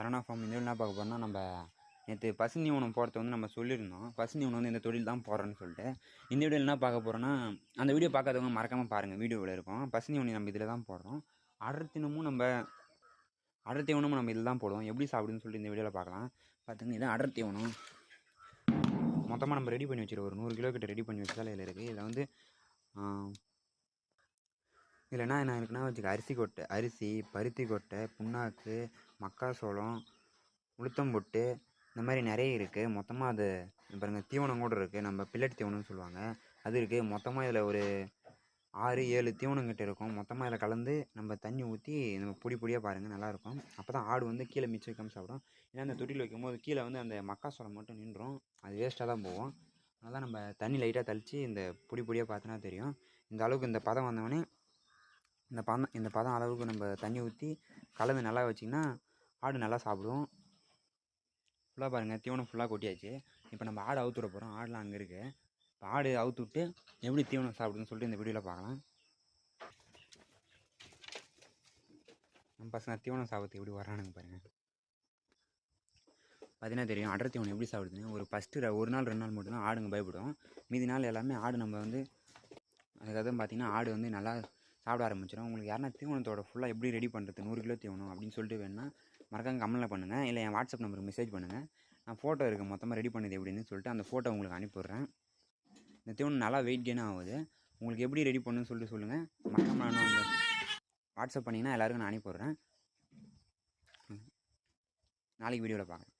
சரணா ஃபார்ம் இந்த என்ன பார்க்க போகிறோம்னா நம்ம நேற்று பசுனி உணவு போடுறத வந்து நம்ம சொல்லியிருந்தோம். பசு உணவு வந்து இந்த தொழில் தான் போடுறோன்னு சொல்லிட்டு. இந்த வீடியோவில் என்ன பார்க்க போகிறோன்னா அந்த வீடியோ பார்க்காதவங்க மறக்காமல் பாருங்கள் வீடியோவில் இருக்கும். பசுனி உணவு நம்ம இதில் தான் போடுறோம். அடர் தினமும் நம்ம அடர் தீவனமும் நம்ம இதில் தான் போடுவோம். எப்படி சாப்பிடுன்னு சொல்லிட்டு இந்த வீடியோவில் பார்க்கலாம். பார்த்துங்க இது அடர் தீவனம் மொத்தமாக நம்ம ரெடி பண்ணி வச்சுருவோம் ஒரு நூறு கிலோ கிட்ட ரெடி பண்ணி வச்சதால இதில் இருக்குது இதில் வந்து இதில் என்ன என்ன இருக்குன்னா வச்சுக்க? அரிசி கொட்டை அரிசி பருத்தி கொட்டை புண்ணாக்கு மக்காசோளம் உளுத்தம்பொட்டு இந்த மாதிரி நிறைய இருக்குது மொத்தமாக அது பாருங்கள் தீவனம் கூட இருக்குது நம்ம பில்லட் தீவனம்னு சொல்லுவாங்க. அது இருக்குது மொத்தமாக இதில் ஒரு ஆறு ஏழு தீவனங்கிட்ட இருக்கும். மொத்தமாக இதில் கலந்து நம்ம தண்ணி ஊற்றி நம்ம பொடி பொடியாக பாருங்கள் நல்லாயிருக்கும் அப்போ தான் ஆடு வந்து கீழே மிச்சம் வைக்காமல் சாப்பிடும். ஏன்னா அந்த தொட்டியில் வைக்கும்போது கீழே வந்து அந்த மக்காசோளம் மட்டும் நின்றோம். அது வேஸ்ட்டாக தான் போகும். அதனால் நம்ம தண்ணி லைட்டாக தெளித்து இந்த பொடி பொடியாக பார்த்தோன்னா தெரியும். இந்த அளவுக்கு இந்த பதம் வந்தவொடனே இந்த பதம் இந்த பதம் அளவுக்கு நம்ம தண்ணி ஊற்றி கலந்து நல்லா வச்சிங்கன்னா ஆடு நல்லா சாப்பிடும். ஃபுல்லாக பாருங்கள் தீவனம் ஃபுல்லாக கொட்டியாச்சு. இப்போ நம்ம ஆடு அவுத்து விட போகிறோம் ஆடுலாம் அங்கே இருக்குது இப்போ ஆடு அவுத்து விட்டு எப்படி தீவனம் சாப்பிடுதுன்னு சொல்லிட்டு இந்த வீடியோவில் பார்க்கலாம். நம்ம பசங்க தீவனம் சாப்பிட்றதுக்கு எப்படி வரானுங்க பாருங்கள் பார்த்தீங்கன்னா தெரியும் அடர் தீவனம் எப்படி சாப்பிடுதுன்னு. ஒரு ஃபஸ்ட்டு ஒரு நாள் ரெண்டு நாள் மட்டும்தான் ஆடுங்க பயப்படும் மீதி நாள் எல்லாமே ஆடு நம்ம வந்து அதுக்காக பார்த்தீங்கன்னா ஆடு வந்து நல்லா சாப்பிட ஆரம்பிச்சிடும் உங்களுக்கு யாருன்னா தீவனத்தோட ஃபுல்லாக எப்படி ரெடி பண்ணுறது நூறு கிலோ தீவனம் அப்படின்னு சொல்லிட்டு வேணுன்னா மறக்காம கமெண்ட்டில் பண்ணுங்கள் இல்லை என் வாட்ஸ்அப் நம்பருக்கு மெசேஜ் பண்ணுங்கள் நான் ஃபோட்டோ இருக்குது மொத்தமாக ரெடி பண்ணுது எப்படின்னு சொல்லிட்டு அந்த ஃபோட்டோ உங்களுக்கு அனுப்பிடுறேன் இந்த தீவனம் நல்லா வெயிட் கெயின் ஆகுது. உங்களுக்கு எப்படி ரெடி பண்ணுன்னு சொல்லிட்டு சொல்லுங்கள் மறக்காம நான் வந்து வாட்ஸ்அப் பண்ணிங்கன்னா எல்லாருக்கும் நான் அனுப்பிடுறேன் நாளைக்கு வீடியோவில் பார்க்குறேன்